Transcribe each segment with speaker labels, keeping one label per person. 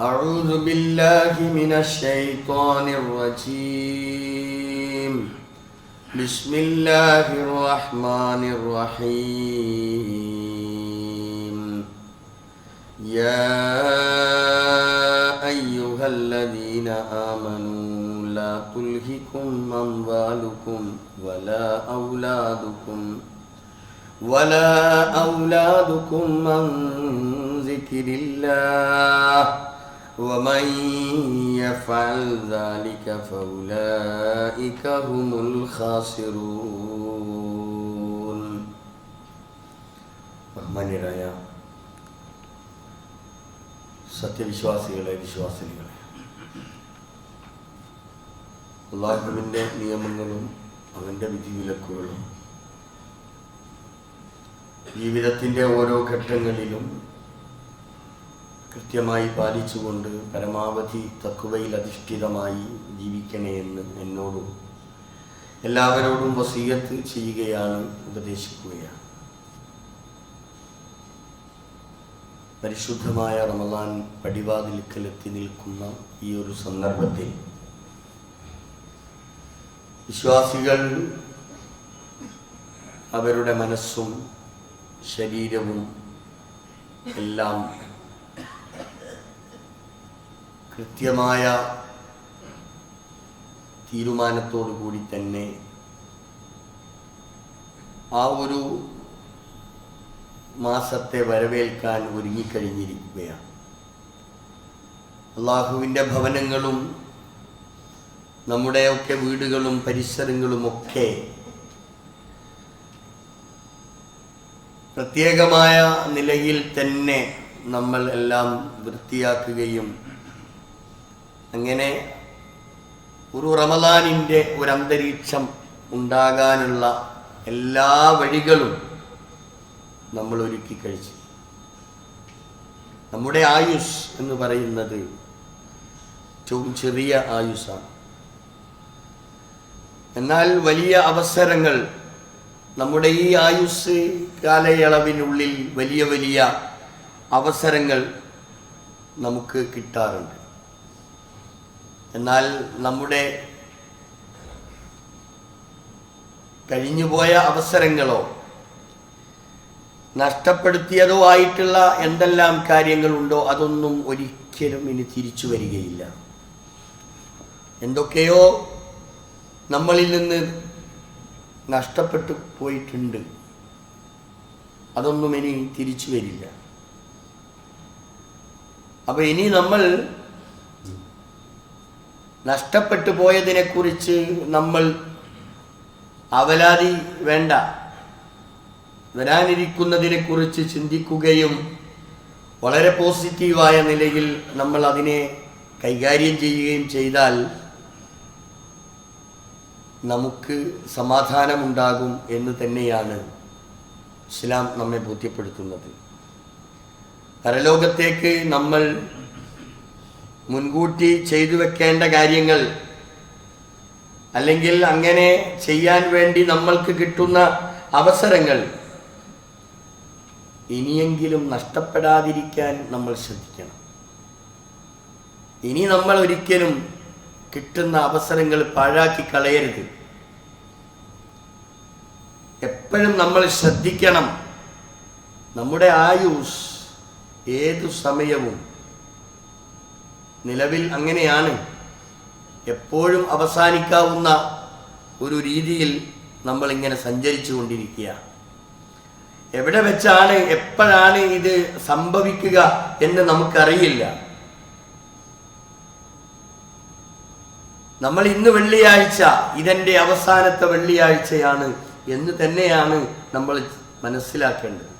Speaker 1: أعوذ بالله من الشيطان الرجيم. بسم الله الرحمن الرحيم. يا أيها الذين آمنوا لا تلهكم أموالكم ولا أولادكم ولا أولادكم عن ذكر الله. ومن يفعل ذلك فأولئك هم الخاسرون ബഹുമാന്യരായ സത്യവിശ്വാസികളെ വിശ്വാസിനികളെ അള്ളാഹുവിൻ്റെ നിയമങ്ങളും അവൻ്റെ വിധിവിലക്കുകളും ജീവിതത്തിൻ്റെ ഓരോ ഘട്ടങ്ങളിലും കൃത്യമായി പാലിച്ചുകൊണ്ട് പരമാവധി തക്കുവയിൽ അധിഷ്ഠിതമായി ജീവിക്കണേ എന്ന് എന്നോടും എല്ലാവരോടും വസീയത്ത് ചെയ്യുകയാണ് ഉപദേശിക്കുകയാണ്. പരിശുദ്ധമായ റമദാൻ പടിവാതിൽക്കലെത്തി നിൽക്കുന്ന ഈ ഒരു സന്ദർഭത്തിൽ വിശ്വാസികൾ അവരുടെ മനസ്സും ശരീരവും എല്ലാം കൃത്യമായ തീരുമാനത്തോടു കൂടി തന്നെ ആ ഒരു മാസത്തെ വരവേൽക്കാൻ ഒരുങ്ങിക്കഴിഞ്ഞിരിക്കുകയാണ്. അള്ളാഹുവിന്റെ ഭവനങ്ങളും നമ്മുടെയൊക്കെ വീടുകളും പരിസരങ്ങളുമൊക്കെ പ്രത്യേകമായ നിലയിൽ തന്നെ നമ്മൾ എല്ലാം വൃത്തിയാക്കുകയും അങ്ങനെ ഒരു റമദാനിന്റെ ഒരു അന്തരീക്ഷം ഉണ്ടാകാനുള്ള എല്ലാ വഴികളും നമ്മൾ ഒരുക്കി കഴിച്ചു. നമ്മുടെ ആയുസ് എന്ന് പറയുന്നത് ഏറ്റവും ചെറിയ ആയുസാണ് എന്നാൽ വലിയ അവസരങ്ങൾ നമ്മുടെ ഈ ആയുസ് കാലയളവിനുള്ളിൽ വലിയ വലിയ അവസരങ്ങൾ നമുക്ക് കിട്ടാറുണ്ട്. എന്നാൽ നമ്മുടെ കഴിഞ്ഞുപോയ അവസരങ്ങളോ നഷ്ടപ്പെടുത്തിയതോ ആയിട്ടുള്ള എന്തെല്ലാം കാര്യങ്ങളുണ്ടോ അതൊന്നും ഒരിക്കലും ഇനി തിരിച്ചു വരികയില്ല. എന്തൊക്കെയോ നമ്മളിൽ നിന്ന് നഷ്ടപ്പെട്ടു പോയിട്ടുണ്ട്. അതൊന്നും ഇനി തിരിച്ചു വരില്ല. അപ്പൊ ഇനി നമ്മൾ നഷ്ടപ്പെട്ടു പോയതിനെക്കുറിച്ച് നമ്മൾ അവലാതി വേണ്ട. വരാനിരിക്കുന്നതിനെക്കുറിച്ച് ചിന്തിക്കുകയും വളരെ പോസിറ്റീവായ നിലയിൽ നമ്മൾ അതിനെ കൈകാര്യം ചെയ്യുകയും ചെയ്താൽ നമുക്ക് സമാധാനമുണ്ടാകും എന്ന് തന്നെയാണ് ഇസ്ലാം നമ്മെ ബോധ്യപ്പെടുത്തുന്നത്. പരലോകത്തേക്ക് നമ്മൾ മുൻകൂട്ടി ചെയ്തു വെക്കേണ്ട കാര്യങ്ങൾ. അല്ലെങ്കിൽ അങ്ങനെ ചെയ്യാൻ വേണ്ടി നമ്മൾക്ക് കിട്ടുന്ന അവസരങ്ങൾ. ഇനിയെങ്കിലും നഷ്ടപ്പെടാതിരിക്കാൻ നമ്മൾ ശ്രദ്ധിക്കണം. ഇനി നമ്മൾ ഒരിക്കലും കിട്ടുന്ന അവസരങ്ങൾ പാഴാക്കി കളയരുത്. എപ്പോഴും നമ്മൾ ശ്രദ്ധിക്കണം. നമ്മുടെ ആയുസ് ഏതു സമയവും നിലവിൽ അങ്ങനെയാണ്. എപ്പോഴും അവസാനിക്കാവുന്ന ഒരു രീതിയിൽ നമ്മളിങ്ങനെ സഞ്ചരിച്ചു കൊണ്ടിരിക്കുക. എവിടെ വെച്ചാണ് എപ്പോഴാണ് ഇത് സംഭവിക്കുക എന്ന് നമുക്കറിയില്ല. നമ്മൾ ഇന്ന് വെള്ളിയാഴ്ച ഇതെന്റെ അവസാനത്തെ വെള്ളിയാഴ്ചയാണ് എന്ന് തന്നെയാണ് നമ്മൾ മനസ്സിലാക്കേണ്ടത്.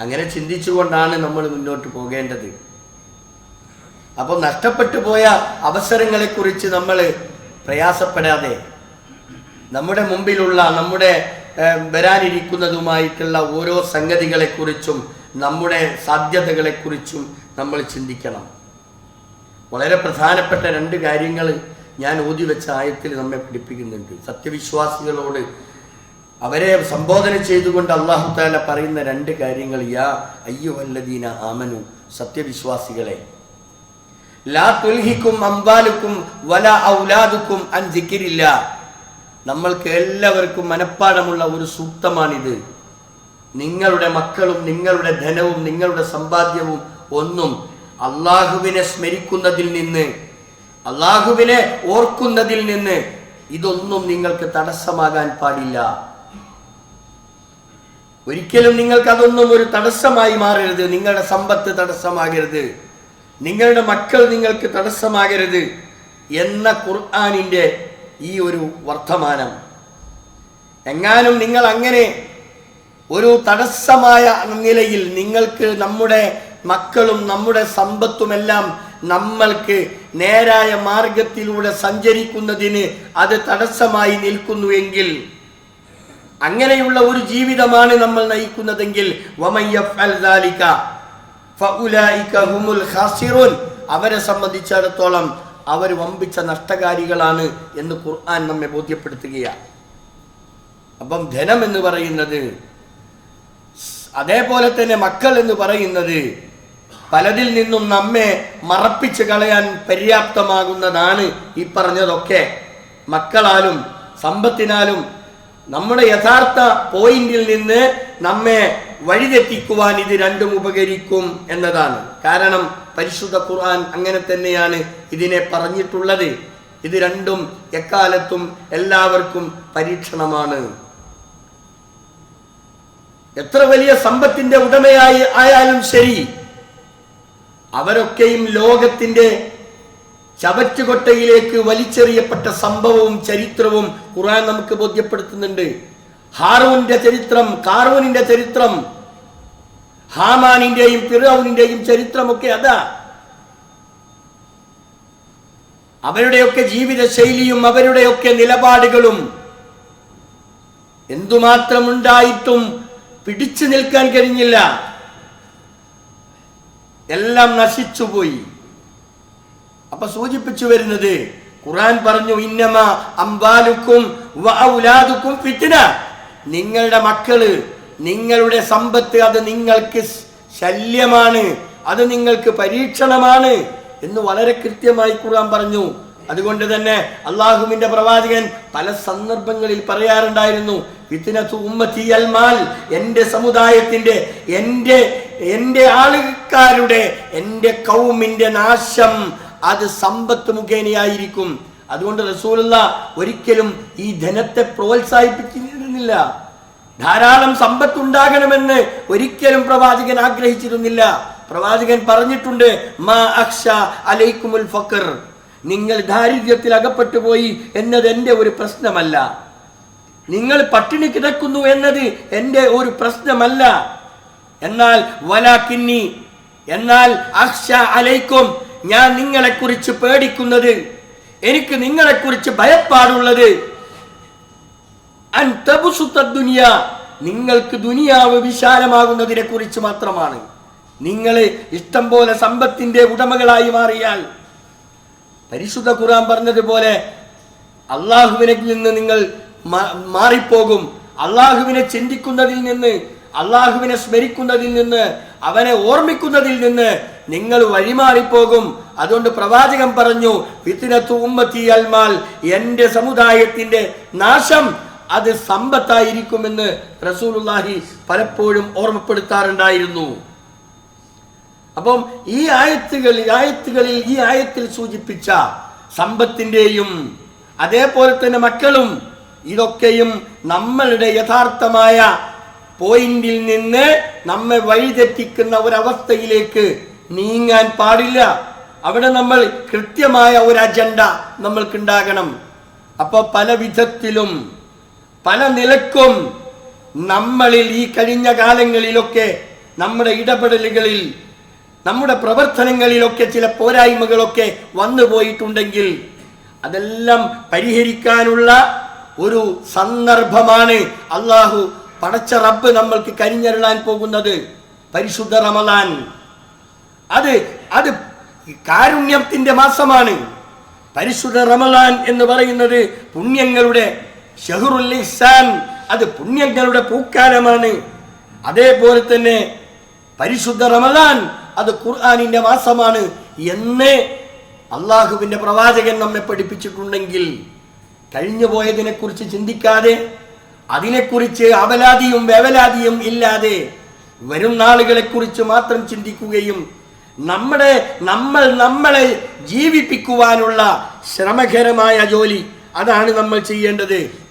Speaker 1: അങ്ങനെ ചിന്തിച്ചുകൊണ്ടാണ് നമ്മൾ മുന്നോട്ട് പോകേണ്ടത്. അപ്പോൾ നഷ്ടപ്പെട്ടു പോയ അവസരങ്ങളെക്കുറിച്ച് നമ്മൾ പ്രയാസപ്പെടാതെ നമ്മുടെ മുമ്പിലുള്ള നമ്മുടെ വരാനിരിക്കുന്നതുമായിട്ടുള്ള ഓരോ സംഗതികളെക്കുറിച്ചും നമ്മുടെ സാധ്യതകളെക്കുറിച്ചും നമ്മൾ ചിന്തിക്കണം. വളരെ പ്രധാനപ്പെട്ട രണ്ട് കാര്യങ്ങൾ ഞാൻ ഊതി വെച്ച ആയത്തിൽ നമ്മെ പഠിപ്പിക്കുന്നുണ്ട്. സത്യവിശ്വാസികളോട് അവരെ സംബോധന ചെയ്തുകൊണ്ട് അള്ളാഹു താല പറയുന്ന രണ്ട് കാര്യങ്ങൾ യാ അയ്യോ വല്ലദീന ആമനു സത്യവിശ്വാസികളെ. ലാ തുൽഹിക്കും അംബാലുക്കും വല ഔലാദുക്കും അൻ ജിക്കിരില്ല നമ്മൾക്ക് എല്ലാവർക്കും മനഃപ്പാടമുള്ള ഒരു സൂക്തമാണിത്. നിങ്ങളുടെ മക്കളും നിങ്ങളുടെ ധനവും നിങ്ങളുടെ സമ്പാദ്യവും ഒന്നും അള്ളാഹുവിനെ സ്മരിക്കുന്നതിൽ നിന്ന് അള്ളാഹുവിനെ ഓർക്കുന്നതിൽ നിന്ന് ഇതൊന്നും നിങ്ങൾക്ക് തടസ്സമാകാൻ പാടില്ല. ഒരിക്കലും നിങ്ങൾക്ക് അതൊന്നും ഒരു തടസ്സമായി മാറരുത്. നിങ്ങളുടെ സമ്പത്ത് തടസ്സമാകരുത്. നിങ്ങളുടെ മക്കൾ നിങ്ങൾക്ക് തടസ്സമാകരുത് എന്ന ഖുർആാനിന്റെ ഈ ഒരു വർത്തമാനം. എങ്ങാനും നിങ്ങൾ അങ്ങനെ ഒരു തടസ്സമായ നിലയിൽ നിങ്ങൾക്ക് നമ്മുടെ മക്കളും നമ്മുടെ സമ്പത്തുമെല്ലാം നമ്മൾക്ക് നേരായ മാർഗത്തിലൂടെ സഞ്ചരിക്കുന്നതിന് അത് തടസ്സമായി നിൽക്കുന്നുവെങ്കിൽ അങ്ങനെയുള്ള ഒരു ജീവിതമാണ് നമ്മൾ നയിക്കുന്നതെങ്കിൽ വമയ്യ യഫ്അൽ ദാലിക ഫഉലൈക ഖാസിറൂൻ. അവരെ സംബന്ധിച്ചിടത്തോളം അവർ വമ്പിച്ച നഷ്ടകാരികളാണ് എന്ന് ഖുർആൻ നമ്മെ ബോധ്യപ്പെടുത്തുകയാണ് അപ്പം ധനം എന്ന് പറയുന്നത് അതേപോലെ തന്നെ മക്കൾ എന്ന് പറയുന്നത് പലതിൽ നിന്നും നമ്മെ മറപ്പിച്ച് കളയാൻ പര്യാപ്തമാകുന്നതാണ് ഈ പറഞ്ഞതൊക്കെ. മക്കളാലും സമ്പത്തിനാലും നമ്മുടെ യഥാർത്ഥ പോയിന്റിൽ നിന്ന് നമ്മെ വഴിതെറ്റിക്കുവാൻ ഇത് രണ്ടും ഉപകരിക്കും എന്നതാണ്. കാരണം പരിശുദ്ധ ഖുർആൻ അങ്ങനെ തന്നെയാണ് ഇതിനെ പറഞ്ഞിട്ടുള്ളത്. ഇത് രണ്ടും എക്കാലത്തും എല്ലാവർക്കും പരീക്ഷണമാണ്. എത്ര വലിയ സമ്പത്തിന്റെ ഉടമയായി ആയാലും ശരി അവരൊക്കെയും ലോകത്തിന്റെ ചവറ്റുകൊട്ടയിലേക്ക് വലിച്ചെറിയപ്പെട്ട സംഭവവും ചരിത്രവും ഖുറാൻ നമുക്ക് ബോധ്യപ്പെടുത്തുന്നുണ്ട്. ഹാറൂന്റെ ചരിത്രം കാർവുനിന്റെ ചരിത്രം ഹാമാനിന്റെയും ഫിറൌനിന്റെയും ചരിത്രമൊക്കെ അതാ. അവരുടെയൊക്കെ ജീവിത ശൈലിയും അവരുടെയൊക്കെ നിലപാടുകളും എന്തുമാത്രം ഉണ്ടായിട്ടും പിടിച്ചു നിൽക്കാൻ കഴിഞ്ഞില്ല. എല്ലാം നശിച്ചുപോയി. അപ്പൊ സൂചിപ്പിച്ചു വരുന്നത് ഖുറാൻ പറഞ്ഞു ഇന്നമ അംബാലുക്കും ഔലാദുക്കും ഫിത്ന. നിങ്ങളുടെ മക്കൾ നിങ്ങളുടെ സമ്പത്ത് അത് നിങ്ങൾക്ക് ശല്യമാണ് അത് നിങ്ങൾക്ക് പരീക്ഷണമാണ് എന്ന് വളരെ കൃത്യമായി ഖുർആൻ പറഞ്ഞു. അതുകൊണ്ട് തന്നെ അള്ളാഹുവിന്റെ പ്രവാചകൻ പല സന്ദർഭങ്ങളിൽ പറയാറുണ്ടായിരുന്നു എന്റെ ഉമ്മത്തി അൽമാൽ എന്റെ സമുദായത്തിന്റെ എന്റെ എന്റെ ആളുകാരുടെ എന്റെ കൗമിന്റെ നാശം അത് സമ്പത്ത് മുഖേനയായിരിക്കും. അതുകൊണ്ട് റസൂലുള്ള ഒരിക്കലും ഈ ധനത്തെ പ്രോത്സാഹിപ്പിച്ചിരുന്നില്ല. ധാരാളം സമ്പത്ത് ഉണ്ടാകണമെന്ന് ഒരിക്കലും പ്രവാചകൻ ആഗ്രഹിച്ചിരുന്നില്ല. പ്രവാചകൻ പറഞ്ഞിട്ടുണ്ട് മാ അക്ഷ അലൈക്കുമുൽ ഫക്കർ നിങ്ങൾ ദാരിദ്ര്യത്തിൽ അകപ്പെട്ടു പോയി എന്നത് എന്റെ ഒരു പ്രശ്നമല്ല. നിങ്ങൾ പട്ടിണി കിടക്കുന്നു എന്നത് എന്റെ ഒരു പ്രശ്നമല്ല. എന്നാൽ വലാക്കിന്നി എന്നാൽ അക്ഷ അലൈക്കും. ഞാൻ നിങ്ങളെക്കുറിച്ച് പേടിക്കുന്നത് എനിക്ക് നിങ്ങളെക്കുറിച്ച് ഭയപ്പാടുള്ളത്. ദുനിയ നിങ്ങൾക്ക് ദുനിയാവ് വിശാലമാകുന്നതിനെ കുറിച്ച് മാത്രമാണ്. നിങ്ങൾ ഇഷ്ടം പോലെ സമ്പത്തിന്റെ ഉടമകളായി മാറിയാൽ പരിശുദ്ധ ഖുറാൻ പറഞ്ഞതുപോലെ അള്ളാഹുവിനെ നിന്ന് നിങ്ങൾ മാറിപ്പോകും. അള്ളാഹുവിനെ ചിന്തിക്കുന്നതിൽ നിന്ന് അള്ളാഹുവിനെ സ്മരിക്കുന്നതിൽ നിന്ന് അവനെ ഓർമ്മിക്കുന്നതിൽ നിന്ന് നിങ്ങൾ വഴിമാറിപ്പോകും. അതുകൊണ്ട് പ്രവാചകൻ പറഞ്ഞു ഫിത്തിനത്തു ഉമ്മത്തി അൽമാൽ എന്റെ സമുദായത്തിന്റെ നാശം അത് സമ്പത്തായിരിക്കുമെന്ന് റസൂലുള്ളാഹി പലപ്പോഴും ഓർമ്മപ്പെടുത്താറുണ്ടായിരുന്നു. അപ്പം ഈ ആയത്തുകൾ ആയത്തുകളിൽ ഈ ആയത്തിൽ സൂചിപ്പിച്ച സമ്പത്തിന്റെയും അതേപോലെ തന്നെ മക്കളും ഇതൊക്കെയും നമ്മളുടെ യഥാർത്ഥമായ പോയിന്റിൽ നിന്ന് നമ്മെ വഴിതെറ്റിക്കുന്ന ഒരവസ്ഥയിലേക്ക് നീങ്ങാൻ പാടില്ല. അവിടെ നമ്മൾ കൃത്യമായ ഒരു അജണ്ട നമ്മൾക്കുണ്ടാകണം. അപ്പോൾ പല വിധത്തിലും പല നിലക്കും നമ്മളിൽ ഈ കഴിഞ്ഞ കാലങ്ങളിലൊക്കെ നമ്മുടെ ഇടപെടലുകളിൽ നമ്മുടെ പ്രവർത്തനങ്ങളിലൊക്കെ ചില പോരായ്മകളൊക്കെ വന്നു പോയിട്ടുണ്ടെങ്കിൽ അതെല്ലാം പരിഹരിക്കാനുള്ള ഒരു സന്ദർഭമാണ് അള്ളാഹു പടച്ച റബ്ബ് നമ്മൾക്ക് കരിഞ്ഞരുളാൻ പോകുന്നത്. പരിശുദ്ധ റമലാൻ അത് അത് കാരുണ്യത്തിന്റെ മാസമാണ്. പരിശുദ്ധ റമലാൻ എന്ന് പറയുന്നത് പുണ്യങ്ങളുടെ ഷഹറുൽ ഇസാൻ അത് പുണ്യങ്ങളുടെ പൂക്കാലമാണ്. അതേപോലെ തന്നെ പരിശുദ്ധ റമലാൻ അത് ഖുർആാനിന്റെ മാസമാണ് എന്ന് അള്ളാഹുവിന്റെ പ്രവാചകൻ നമ്മെ പഠിപ്പിച്ചിട്ടുണ്ടെങ്കിൽ കഴിഞ്ഞു പോയതിനെ കുറിച്ച് ചിന്തിക്കാതെ അതിനെക്കുറിച്ച് അവലാതിയും വേവലാതിയും ഇല്ലാതെ വരും നാളുകളെ കുറിച്ച് മാത്രം ചിന്തിക്കുകയും നമ്മുടെ നമ്മൾ നമ്മളെ ജീവിപ്പിക്കുവാനുള്ള ശ്രമകരമായ ജോലി അതാണ് നമ്മൾ ചെയ്യേണ്ടത്.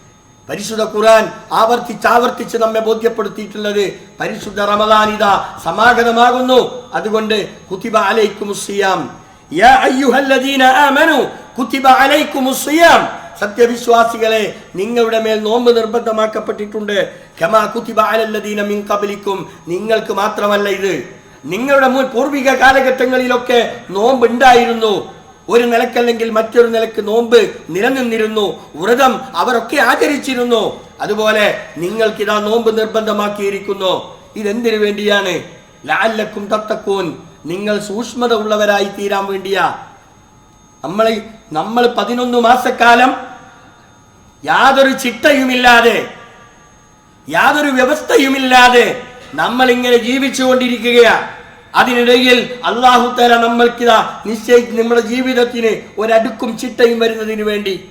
Speaker 1: പരിശുദ്ധ ഖുറാൻ ആവർത്തിച്ച് ആവർത്തിച്ച് നമ്മെ ബോധ്യപ്പെടുത്തിയിട്ടുള്ളത് പരിശുദ്ധ റമദാനിത സമാഗതമാകുന്നു. അതുകൊണ്ട് കുത്തിബ അലൈക്കുമുസിയാം സത്യവിശ്വാസികളെ നിങ്ങളുടെ മേൽ നോമ്പ് നിർബന്ധമാക്കപ്പെട്ടിട്ടുണ്ട്. ഖമാ കുത്തിബ അലല്ലദീന മിൻ കബലിക്കും നിങ്ങൾക്ക് മാത്രമല്ല ഇത്. നിങ്ങളുടെ മുൻ പൂർവിക കാലഘട്ടങ്ങളിലൊക്കെ നോമ്പ് ഉണ്ടായിരുന്നു. ഒരു നിലക്കല്ലെങ്കിൽ മറ്റൊരു നിലയ്ക്ക് നോമ്പ് നിലനിന്നിരുന്നു. വ്രതം അവരൊക്കെ ആചരിച്ചിരുന്നു. അതുപോലെ നിങ്ങൾക്കിതാ നോമ്പ് നിർബന്ധമാക്കിയിരിക്കുന്നു. ഇതെന്തിനു വേണ്ടിയാണ്? ലാലക്കും തത്തക്കൂൻ നിങ്ങൾ സൂക്ഷ്മത ഉള്ളവരായി തീരാൻ വേണ്ടിയാ. നമ്മൾ നമ്മൾ പതിനൊന്ന് മാസക്കാലം യാതൊരു ചിട്ടയുമില്ലാതെ യാതൊരു വ്യവസ്ഥയുമില്ലാതെ നമ്മൾ ഇങ്ങനെ ജീവിച്ചുകൊണ്ടിരിക്കുകയാണ് അതിനിടയിൽ അള്ളാഹു തല നമ്മൾക്കിതാ നിശ്ചയിച്ച് നമ്മുടെ ജീവിതത്തിന് ഒരടുക്കും ചിട്ടയും വരുന്നതിന് വേണ്ടി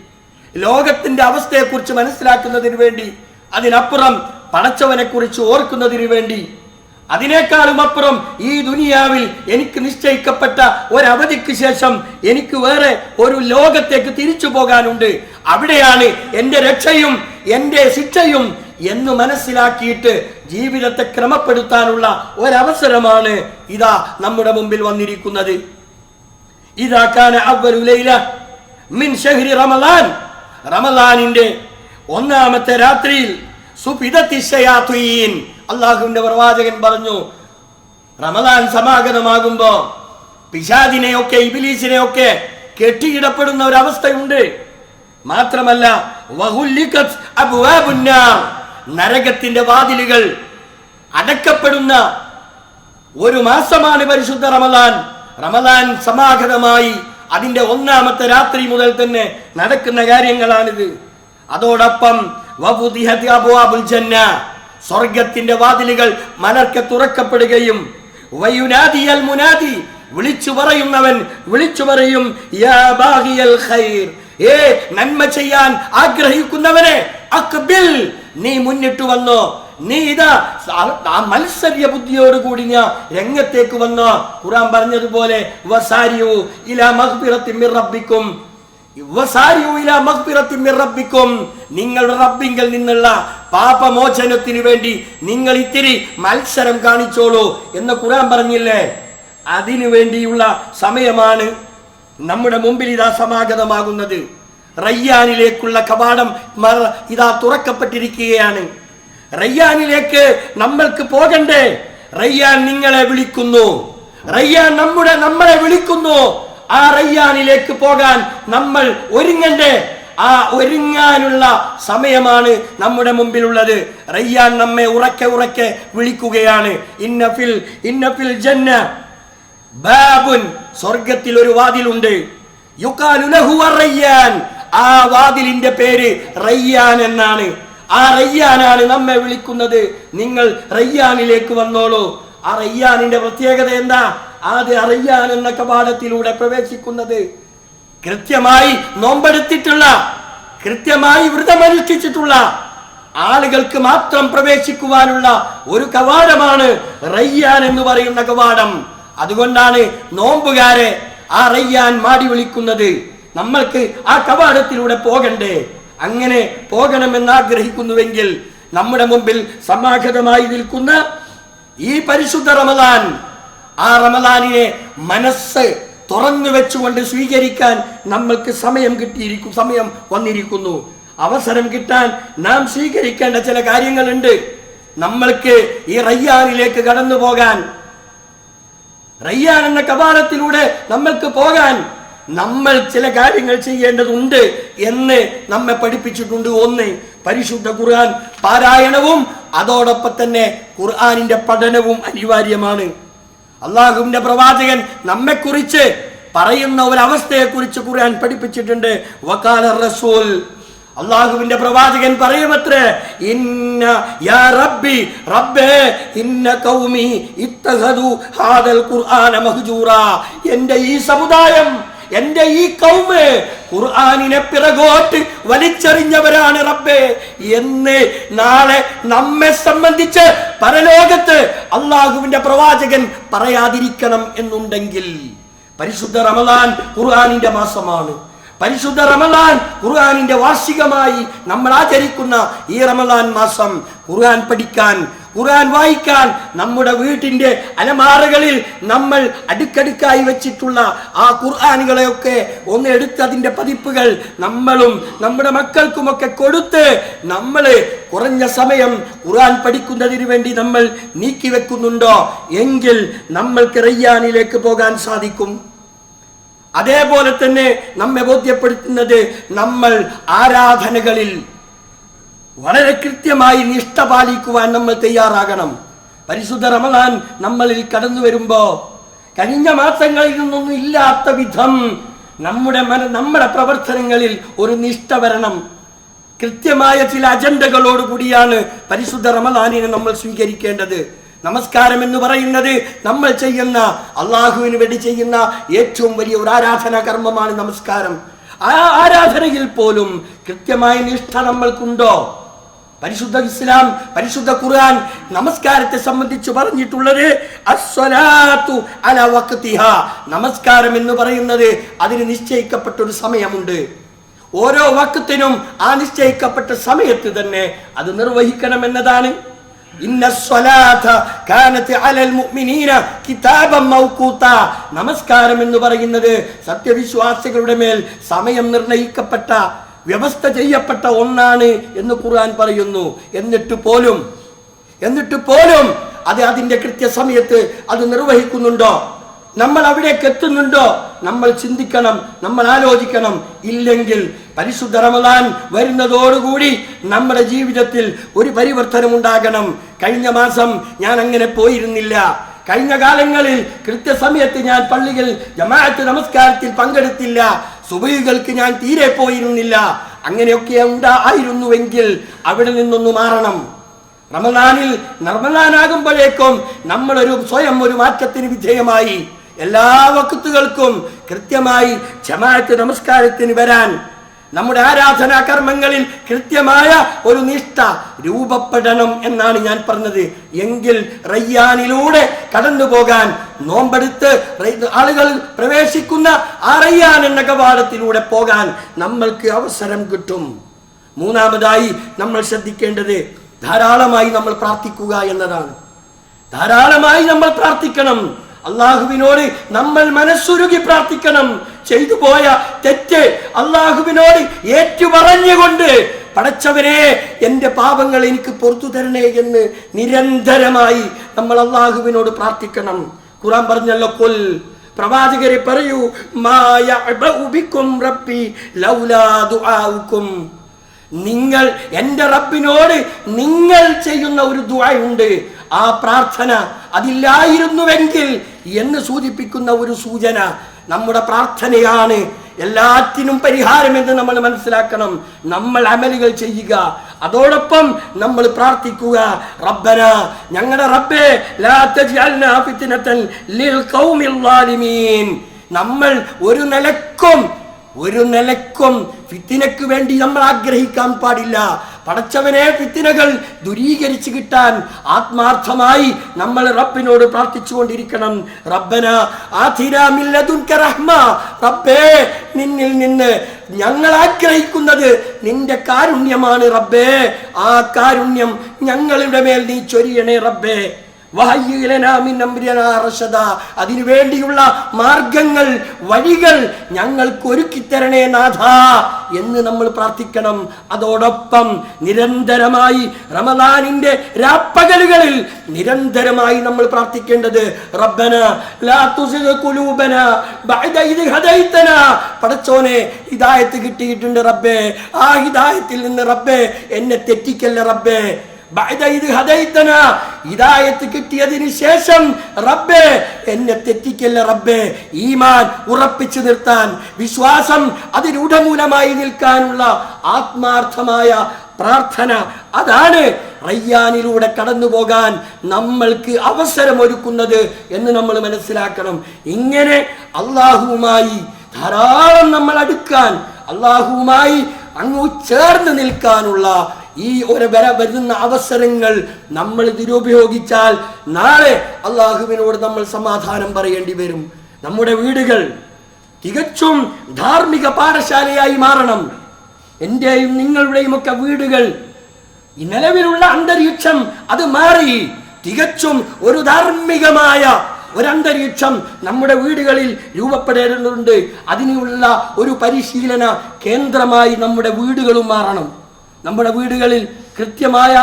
Speaker 1: ലോകത്തിന്റെ അവസ്ഥയെക്കുറിച്ച് മനസ്സിലാക്കുന്നതിന് വേണ്ടി അതിനപ്പുറം പടച്ചവനെ കുറിച്ച് ഓർക്കുന്നതിന് വേണ്ടി അതിനേക്കാളും അപ്പുറം ഈ ദുനിയാവിൽ എനിക്ക് നിശ്ചയിക്കപ്പെട്ട ഒരവധിക്ക് ശേഷം എനിക്ക് വേറെ ഒരു ലോകത്തേക്ക് തിരിച്ചു പോകാനുണ്ട്. അവിടെയാണ് എന്റെ രക്ഷയും എന്റെ ശിക്ഷയും എന്ന് മനസ്സിലാക്കിയിട്ട് ജീവിതത്തെ ക്രമപ്പെടുത്താനുള്ള ഒരവസരമാണ് ഇതാ നമ്മുടെ മുമ്പിൽ വന്നിരിക്കുന്നത്. ഇതാക്കാണ് അവരുലയില മിൻ ഷഹ്രി റമളാനിന്റെ ഒന്നാമത്തെ രാത്രിയിൽ അള്ളാഹുവിന്റെ പ്രവാചകൻ പറഞ്ഞു റമദാൻ സമാഗതമാകുമ്പോ പിശാദിനെയൊക്കെ ഇബിലീസിനെയൊക്കെ കെട്ടിയിടപ്പെടുന്ന ഒരവസ്ഥയുണ്ട്. മാത്രമല്ല. നരകത്തിന്റെ വാതിലുകൾ അടക്കപ്പെടുന്ന ഒരു മാസമാണ് പരിശുദ്ധ റമദാൻ. റമദാൻ സമാഗതമായി അതിന്റെ ഒന്നാമത്തെ രാത്രി മുതൽ തന്നെ നടക്കുന്ന കാര്യങ്ങളാണിത്. അതോടൊപ്പം. സ്വർഗത്തിന്റെ വാതിലുകൾ മലർക്ക് തുറക്കപ്പെടുകയും വയുനാദിയൽ മുനാദി വിളിച്ചു പറയുന്നവൻ വിളിച്ചു പറയും നന്മ ചെയ്യാൻ ആഗ്രഹിക്കുന്നവനെ നീ മുന്നിട്ട് വന്നോ. നീ ഇതാ ആ മത്സര്യ ബുദ്ധിയോടുകൂടി ഞാൻ രംഗത്തേക്ക് വന്നോ. ഖുറാൻ പറഞ്ഞതുപോലെ നിങ്ങളുടെ റബ്ബിങ്കിൽ നിന്നുള്ള പാപമോചനത്തിന് വേണ്ടി നിങ്ങൾ ഇത്തിരി മത്സരം കാണിച്ചോളൂ എന്ന് ഖുറാൻ പറഞ്ഞില്ലേ? അതിനു വേണ്ടിയുള്ള സമയമാണ് നമ്മുടെ മുമ്പിൽ ഇതാ സമാഗതമാകുന്നത്. റയ്യാനിലേക്കുള്ള കവാടം ഇതാ തുറക്കപ്പെട്ടിരിക്കുകയാണ്. റയ്യാനിലേക്ക് നമ്മൾക്ക് പോകണ്ടേ? റയ്യാൻ നിങ്ങളെ വിളിക്കുന്നു. റയ്യാൻ നമ്മുടെ നമ്മളെ വിളിക്കുന്നു. ആ റയ്യാനിലേക്ക് പോകാൻ നമ്മൾ ഒരുങ്ങണ്ടേ? ആ ഒരുങ്ങാനുള്ള സമയമാണ് നമ്മുടെ മുമ്പിലുള്ളത്. റയ്യാൻ നമ്മെ ഉറക്കെ ഉറക്കെ വിളിക്കുകയാണ്. ഇന്നഫിൽ ഇന്നഫിൽ ജന്ന. ബാബുൻ സ്വർഗത്തിൽ ഒരു വാതിലുണ്ട്. യുക്കാലു ലഹു റയ്യാൻ. ആ വാതിലിന്റെ പേര് റയ്യാൻ എന്നാണ്. ആ റയ്യാനാണ് നമ്മെ വിളിക്കുന്നത്. നിങ്ങൾ റയ്യാനിലേക്ക് വന്നോളൂ. ആ റയ്യാനിന്റെ പ്രത്യേകത എന്താ? അത് അറിയാൻ എന്ന കപാടത്തിലൂടെ പ്രവേശിക്കുന്നത്. കൃത്യമായി നോമ്പെടുത്തിട്ടുള്ള കൃത്യമായി വ്രതമനുഷ്ഠിച്ചിട്ടുള്ള ആളുകൾക്ക് മാത്രം പ്രവേശിക്കുവാനുള്ള ഒരു കവാടമാണ് റയ്യാൻ എന്ന് പറയുന്ന കവാടം. അതുകൊണ്ടാണ് നോമ്പുകാരെ ആ റയ്യാൻ മാടി വിളിക്കുന്നത്. നമ്മൾക്ക് ആ കവാടത്തിലൂടെ പോകണ്ടേ? അങ്ങനെ പോകണമെന്ന് ആഗ്രഹിക്കുന്നുവെങ്കിൽ നമ്മുടെ മുമ്പിൽ സമാഹിതമായി നിൽക്കുന്ന ഈ പരിശുദ്ധ റമദാൻ ആ റമദാനിനെ മനസ്സ് തുറന്നു വെച്ചുകൊണ്ട് സ്വീകരിക്കാൻ നമ്മൾക്ക് സമയം കിട്ടിയിരിക്കും സമയം വന്നിരിക്കുന്നു. അവസരം കിട്ടാൻ നാം സ്വീകരിക്കേണ്ട ചില കാര്യങ്ങളുണ്ട്. നമ്മൾക്ക് ഈ റയ്യാറിലേക്ക് കടന്നു പോകാൻ റയ്യാൻ എന്ന കപാലത്തിലൂടെ നമ്മൾക്ക് പോകാൻ നമ്മൾ ചില കാര്യങ്ങൾ ചെയ്യേണ്ടതുണ്ട് എന്ന് നമ്മെ പഠിപ്പിച്ചിട്ടുണ്ട് ഒന്ന് പരിശുദ്ധ ഖുർആൻ. പാരായണവും അതോടൊപ്പം തന്നെ ഖുർആാനിന്റെ പഠനവും അനിവാര്യമാണ്. അള്ളാഹുവിന്റെ പ്രവാചകൻ നമ്മെക്കുറിച്ച് പറയുന്ന ഒരു അവസ്ഥയെക്കുറിച്ച് ഖുർആൻ പഠിപ്പിച്ചിട്ടുണ്ട്. വക്കാല റസൂൽ. അള്ളാഹുവിന്റെ പ്രവാചകൻ പറയുമത്രേ ഇന്ന യാ റബ്ബി റബ്ബേ ഇന്ന കൗമി ഇത്തഹദു ഹാദൽ ഖുർആന മഹ്ജൂറ. ഈ സമുദായം എന്റെ ഈ കൗമ് ഖുർആാനിനെ പിറകോട്ട് വലിച്ചെറിഞ്ഞവരാണ് റബ്ബേ. എന്ന് നാളെ നമ്മെ സംബന്ധിച്ച് പരലോകത്ത് അള്ളാഹുവിന്റെ പ്രവാചകൻ പറയാതിരിക്കണം എന്നുണ്ടെങ്കിൽ പരിശുദ്ധ റമദാൻ ഖുർആാനിന്റെ മാസമാണ്. പരിശുദ്ധ റമദാൻ ഖുർആാനിന്റെ വാർഷികമായി നമ്മൾ ആചരിക്കുന്ന ഈ റമദാൻ മാസം ഖുർആൻ പഠിക്കാൻ ഖുർആൻ വായിക്കാൻ നമ്മുടെ വീട്ടിന്റെ അലമാറകളിൽ നമ്മൾ അടുക്കടുക്കായി വെച്ചിട്ടുള്ള ആ ഖുർആാനുകളെയൊക്കെ ഒന്ന് എടുത്ത് അതിന്റെ പതിപ്പുകൾ നമ്മളും നമ്മുടെ മക്കൾക്കുമൊക്കെ കൊടുത്ത് നമ്മൾ കുറഞ്ഞ സമയം ഖുർആൻ പഠിക്കുന്നതിന് വേണ്ടി നമ്മൾ നീക്കി വെക്കുന്നുണ്ടോ? എങ്കിൽ നമ്മൾക്ക് റയ്യാനിലേക്ക് പോകാൻ സാധിക്കും. അതേപോലെ തന്നെ നമ്മെ ബോധ്യപ്പെടുത്തുന്നത് നമ്മൾ ആരാധനകളിൽ വളരെ കൃത്യമായി നിഷ്ഠ പാലിക്കുവാൻ നമ്മൾ തയ്യാറാകണം. പരിശുദ്ധ റമദാൻ നമ്മളിൽ കടന്നു വരുമ്പോ കഴിഞ്ഞ മാസങ്ങളിൽ നിന്നൊന്നും ഇല്ലാത്ത വിധം നമ്മുടെ മന നമ്മുടെ പ്രവർത്തനങ്ങളിൽ ഒരു നിഷ്ഠ വരണം. കൃത്യമായ ചില അജണ്ടകളോട് കൂടിയാണ് പരിശുദ്ധ റമദാനിനെ നമ്മൾ സ്വീകരിക്കേണ്ടത്. നമസ്കാരം എന്ന് പറയുന്നത് നമ്മൾ ചെയ്യുന്ന അള്ളാഹുവിന് വേണ്ടി ചെയ്യുന്ന ഏറ്റവും വലിയ ഒരു ആരാധനാ കർമ്മമാണ് നമസ്കാരം. ആ ആരാധനയിൽ പോലും കൃത്യമായ നിഷ്ഠ നമ്മൾക്കുണ്ടോ? പരിശുദ്ധ ഇസ്ലാം പരിശുദ്ധ ഖുർആൻ നമസ്കാരത്തെ സംബന്ധിച്ച് പറഞ്ഞിട്ടുള്ളത് അസ്വലാത്തു അല വഖ്തിഹ. നമസ്കാരം എന്ന് പറയുന്നത് അതിന് നിശ്ചയിക്കപ്പെട്ട ഒരു സമയമുണ്ട്. ഓരോ വക്കത്തിനും ആ നിശ്ചയിക്കപ്പെട്ട സമയത്ത് തന്നെ അത് നിർവഹിക്കണം എന്നതാണ്. നമസ്കാരം എന്ന് പറയുന്നത് സത്യവിശ്വാസികളുടെ മേൽ സമയം നിർണയിക്കപ്പെട്ട വ്യവസ്ഥ ചെയ്യപ്പെട്ട ഒന്നാണ് എന്ന് ഖുർആൻ പറയുന്നു. എന്നിട്ട് പോലും എന്നിട്ട് പോലും അത് അതിന്റെ കൃത്യസമയത്ത് അത് നിർവഹിക്കുന്നുണ്ടോ? നമ്മൾ അവിടേക്ക് എത്തുന്നുണ്ടോ? നമ്മൾ ചിന്തിക്കണം നമ്മൾ ആലോചിക്കണം. ഇല്ലെങ്കിൽ പരിശുദ്ധ റമദാൻ വരുന്നതോടുകൂടി നമ്മുടെ ജീവിതത്തിൽ ഒരു പരിവർത്തനം ഉണ്ടാകണം. കഴിഞ്ഞ മാസം ഞാൻ അങ്ങനെ പോയിരുന്നില്ല. കഴിഞ്ഞ കാലങ്ങളിൽ കൃത്യസമയത്ത് ഞാൻ പള്ളിയിൽ ജമാഅത്ത് നമസ്കാരത്തിൽ പങ്കെടുത്തില്ല. സുബൈകൾക്ക് ഞാൻ തീരെ പോയിരുന്നില്ല. അങ്ങനെയൊക്കെ ഉണ്ടായിരുന്നുവെങ്കിൽ അവിടെ നിന്നൊന്ന് മാറണം. റമദാനിൽ റമദാനാകുമ്പോഴേക്കും നമ്മളൊരു സ്വയം ഒരു മാറ്റത്തിന് വിധേയമായി എല്ലാ വക്കത്തുകൾക്കും കൃത്യമായി ജമാഅത്ത് നമസ്കാരത്തിന് വരാൻ നമ്മുടെ ആരാധനാ കർമ്മങ്ങളിൽ കൃത്യമായ ഒരു നിഷ്ഠ രൂപപ്പെടണം എന്നാണ് ഞാൻ പറഞ്ഞത്. എങ്കിൽ റയ്യാനിലൂടെ കടന്നു പോകാൻ നോമ്പെടുത്ത് ആളുകൾ പ്രവേശിക്കുന്ന ആ റയ്യാൻ എന്ന കവാടത്തിലൂടെ പോകാൻ നമ്മൾക്ക് അവസരം കിട്ടും. മൂന്നാമതായി നമ്മൾ ശ്രദ്ധിക്കേണ്ടത് ധാരാളമായി നമ്മൾ പ്രാർത്ഥിക്കുക എന്നതാണ്. ധാരാളമായി നമ്മൾ പ്രാർത്ഥിക്കണം. അള്ളാഹുവിനോട് നമ്മൾ മനസ്സുരുകി പ്രാർത്ഥിക്കണം. ചെയ്തു പോയ തെറ്റ് അള്ളാഹുവിനോട് ഏറ്റുപറഞ്ഞുകൊണ്ട് പടച്ചവനെ എന്റെ പാപങ്ങൾ എനിക്ക് പുറത്തു തരണേ എന്ന് നിരന്തരമായി നമ്മൾ അള്ളാഹുവിനോട് പ്രാർത്ഥിക്കണം. ഖുറാൻ പറഞ്ഞല്ലോ കൊൽ പ്രവാചകരെ പറയൂ നിങ്ങൾ എന്റെ റബ്ബിനോട് നിങ്ങൾ ചെയ്യുന്ന ഒരു ദുആയുണ്ട് ആ പ്രാർത്ഥന അതില്ലായിരുന്നുവെങ്കിൽ എന്ന് സൂചിപ്പിക്കുന്ന ഒരു സൂചന നമ്മുടെ പ്രാർത്ഥനയാണ്. എല്ലാറ്റിനും പരിഹാരമെന്ന് നമ്മൾ മനസ്സിലാക്കണം. നമ്മൾ അമലുകൾ ചെയ്യുക. അതോടൊപ്പം നമ്മൾ പ്രാർത്ഥിക്കുക. റബ്ബന ഞങ്ങളുടെ റബ്ബേ നമ്മൾ ഒരു നിലക്കും ഒരു നിലക്കും ഫിത്തിനക്ക് വേണ്ടി നമ്മൾ ആഗ്രഹിക്കാൻ പാടില്ല. പടച്ചവനെ ഫിത്തിനകൾ ദുരീകരിച്ചു കിട്ടാൻ ആത്മാർത്ഥമായി നമ്മൾ റബ്ബിനോട് പ്രാർത്ഥിച്ചുകൊണ്ടിരിക്കണം. റബ്ബന റഹ്മ. റബ്ബേ നിന്നിൽ നിന്ന് ഞങ്ങൾ ആഗ്രഹിക്കുന്നത് നിന്റെ കാരുണ്യമാണ് റബ്ബേ. ആ കാരുണ്യം ഞങ്ങളുടെ മേൽ നീ ചൊരിയണേ റബ്ബേ. വഹയ്യിഅ ലനാ മിൻ അംരിനാ റശദാ. അതിനു വേണ്ടിയുള്ള മാർഗങ്ങൾ വഴികൾ ഞങ്ങൾക്ക് ഒരുക്കി തരണേ നാഥ എന്ന് നമ്മൾ പ്രാർത്ഥിക്കണം. അതോടൊപ്പം നിരന്തരമായി റമദാനിന്റെ രാപ്പകലുകളിൽ നിരന്തരമായി നമ്മൾ പ്രാർത്ഥിക്കേണ്ടത് റബ്ബന ലാ ഹദൈതന. പടച്ചോനെ ഹിദായത്ത് കിട്ടിയിട്ടുണ്ട് റബ്ബേ. ആ ഹിദായത്തിൽ നിന്ന് റബ്ബേ എന്നെ തെറ്റിക്കല്ല റബ്ബേ. ഹിദായത്ത് കിട്ടിയതിന് ശേഷം റബ്ബേ എന്നെ തെറ്റിക്കല്ല റബ്ബേ? ഈമാൻ ഉറപ്പിച്ചു നിർത്താൻ വിശ്വാസം അതിരൂഢമൂലമായി നിൽക്കാനുള്ള ആത്മാർത്ഥമായ പ്രാർത്ഥന അതാണ് റയ്യാനിലൂടെ കടന്നു പോകാൻ നമ്മൾക്ക് അവസരം ഒരുക്കുന്നത് എന്ന് നമ്മൾ മനസ്സിലാക്കണം. ഇങ്ങനെ അള്ളാഹുവുമായി
Speaker 2: ധാരാളം നമ്മൾ അടുക്കാൻ അള്ളാഹുവുമായി അങ്ങു ചേർന്ന് നിൽക്കാനുള്ള ഈ ഒരു വര വരുന്ന അവസരങ്ങൾ നമ്മൾ ദുരുപയോഗിച്ചാൽ നാളെ അള്ളാഹുവിനോട് നമ്മൾ സമാധാനം പറയേണ്ടി വരും. നമ്മുടെ വീടുകൾ തികച്ചും ധാർമ്മിക പാഠശാലയായി മാറണം. എന്റെയും നിങ്ങളുടെയും ഒക്കെ വീടുകൾ നിലവിലുള്ള അന്തരീക്ഷം അത് മാറി. തികച്ചും ഒരു ധാർമ്മികമായ ഒരു അന്തരീക്ഷം നമ്മുടെ വീടുകളിൽ രൂപപ്പെടേണ്ടതുണ്ട്. അതിനുള്ള ഒരു പരിശീലന കേന്ദ്രമായി നമ്മുടെ വീടുകളും മാറണം. നമ്മുടെ വീടുകളിൽ കൃത്യമായ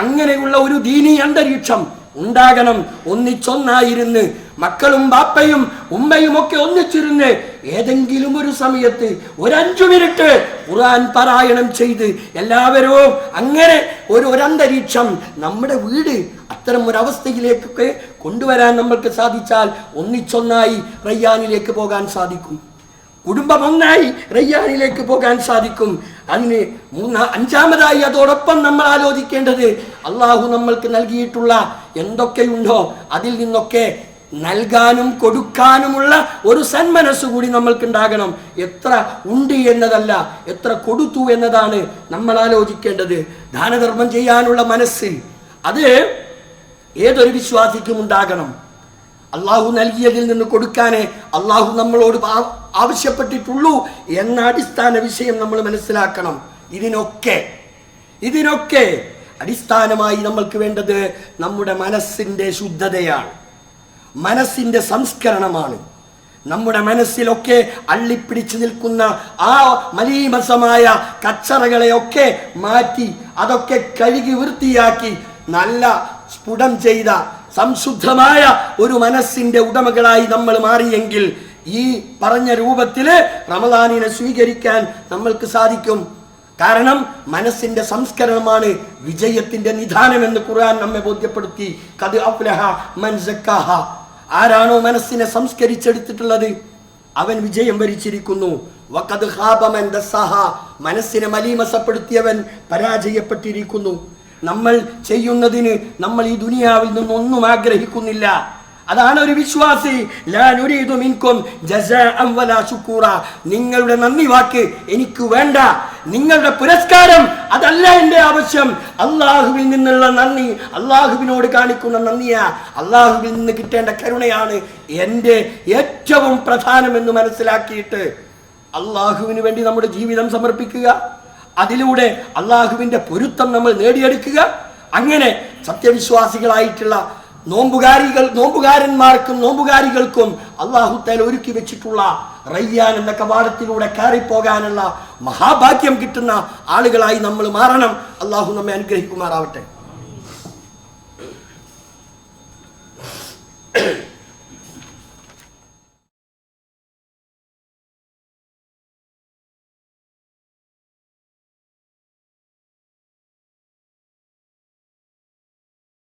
Speaker 2: അങ്ങനെയുള്ള ഒരു ദീനീ അന്തരീക്ഷം ഉണ്ടാകണം. ഒന്നിച്ചൊന്നായിരുന്ന് മക്കളും ബാപ്പയും ഉമ്മയും ഒക്കെ ഒന്നിച്ചിരുന്ന് ഏതെങ്കിലും ഒരു സമയത്ത് ഒരു മിനിറ്റ് ഖുർആൻ പാരായണം ചെയ്ത് എല്ലാവരും അങ്ങനെ ഒരു ഒരന്തരീക്ഷം നമ്മുടെ വീട് അത്തരം ഒരു അവസ്ഥയിലേക്കൊക്കെ കൊണ്ടുവരാൻ നമ്മൾക്ക് സാധിച്ചാൽ ഒന്നിച്ചൊന്നായി റയ്യാനിലേക്ക് പോകാൻ സാധിക്കും. കുടുംബം ഒന്നായി റയ്യാനിലേക്ക് പോകാൻ സാധിക്കും. അതിന് മൂന്നാ അഞ്ചാമതായി അതോടൊപ്പം നമ്മൾ ആലോചിക്കേണ്ടത് അള്ളാഹു നമ്മൾക്ക് നൽകിയിട്ടുള്ള എന്തൊക്കെയുണ്ടോ അതിൽ നിന്നൊക്കെ നൽകാനും കൊടുക്കാനുമുള്ള ഒരു സന്മനസ് കൂടി നമ്മൾക്ക് ഉണ്ടാകണം എത്ര ഉണ്ട് എന്നതല്ല എത്ര കൊടുത്തു എന്നതാണ് നമ്മൾ ആലോചിക്കേണ്ടത്. ദാനധർമ്മം ചെയ്യാനുള്ള മനസ്സ് അത് ഏതൊരു വിശ്വാസിക്കും ഉണ്ടാകണം. അള്ളാഹു നൽകിയതിൽ നിന്ന് കൊടുക്കാനേ അള്ളാഹു നമ്മളോട് ആവശ്യപ്പെട്ടിട്ടുള്ളൂ എന്ന അടിസ്ഥാന വിഷയം നമ്മൾ മനസ്സിലാക്കണം. ഇതിനൊക്കെ ഇതിനൊക്കെ അടിസ്ഥാനമായി നമ്മൾക്ക് വേണ്ടത് നമ്മുടെ മനസ്സിന്റെ ശുദ്ധതയാണ്. മനസ്സിന്റെ സംസ്കരണമാണ്. നമ്മുടെ മനസ്സിലൊക്കെ അള്ളിപ്പിടിച്ചു നിൽക്കുന്ന ആ മലീമസമായ കച്ചറകളെയൊക്കെ മാറ്റി അതൊക്കെ കഴുകി വൃത്തിയാക്കി നല്ല സ്ഫുടം ചെയ്ത സംശുദ്ധമായ ഒരു മനസ്സിന്റെ ഉടമകളായി നമ്മൾ മാറിയെങ്കിൽ ഈ പറഞ്ഞ രൂപത്തിൽ റമദാനിനെ സ്വീകരിക്കാൻ നമ്മൾക്ക് സാധിക്കും. കാരണം മനസ്സിന്റെ സംസ്കരണമാണ് വിജയത്തിന്റെ നിധാനം എന്ന് ഖുർആൻ നമ്മെ ബോധ്യപ്പെടുത്തി. കത് അഫ്ലഹ മൻ ആരാണോ മനസ്സിനെ സംസ്കരിച്ചെടുത്തിട്ടുള്ളത്? അവൻ വിജയം വരിച്ചിരിക്കുന്നു. വഖദ് ഖാബ മൻ ദസ്സാഹ. മനസ്സിനെ മലീമസപ്പെടുത്തിയവൻ പരാജയപ്പെട്ടിരിക്കുന്നു. നമ്മൾ ചെയ്യുന്നതിന് നമ്മൾ ഈ ദുനിയാവിൽ നിന്നൊന്നും ആഗ്രഹിക്കുന്നില്ല. അതാണ് ഒരു വിശ്വാസി മിൻകും നിങ്ങളുടെ നന്ദി വാക്ക് എനിക്ക് വേണ്ട. നിങ്ങളുടെ പുരസ്കാരം അതല്ല എന്റെ ആവശ്യം. അള്ളാഹുവിൽ നിന്നുള്ള നന്ദി അള്ളാഹുവിനോട് കാണിക്കുന്ന നന്ദിയാ. അള്ളാഹുവിൽ നിന്ന് കിട്ടേണ്ട കരുണയാണ് എന്റെ ഏറ്റവും പ്രധാനമെന്ന് മനസ്സിലാക്കിയിട്ട് അള്ളാഹുവിന് വേണ്ടി നമ്മുടെ ജീവിതം സമർപ്പിക്കുക. അതിലൂടെ അള്ളാഹുവിന്റെ പൊരുത്തം നമ്മൾ നേടിയെടുക്കുക. അങ്ങനെ സത്യവിശ്വാസികളായിട്ടുള്ള നോമ്പുകാരികൾ നോമ്പുകാരന്മാർക്കും നോമ്പുകാരികൾക്കും അള്ളാഹുത്താൽ ഒരുക്കി വെച്ചിട്ടുള്ള റയ്യാൻ എന്ന കവാടത്തിലൂടെ കയറിപ്പോകാനുള്ള മഹാഭാഗ്യം കിട്ടുന്ന ആളുകളായി നമ്മൾ മാറണം. അള്ളാഹു നമ്മെ അനുഗ്രഹിക്കുമാറാവട്ടെ.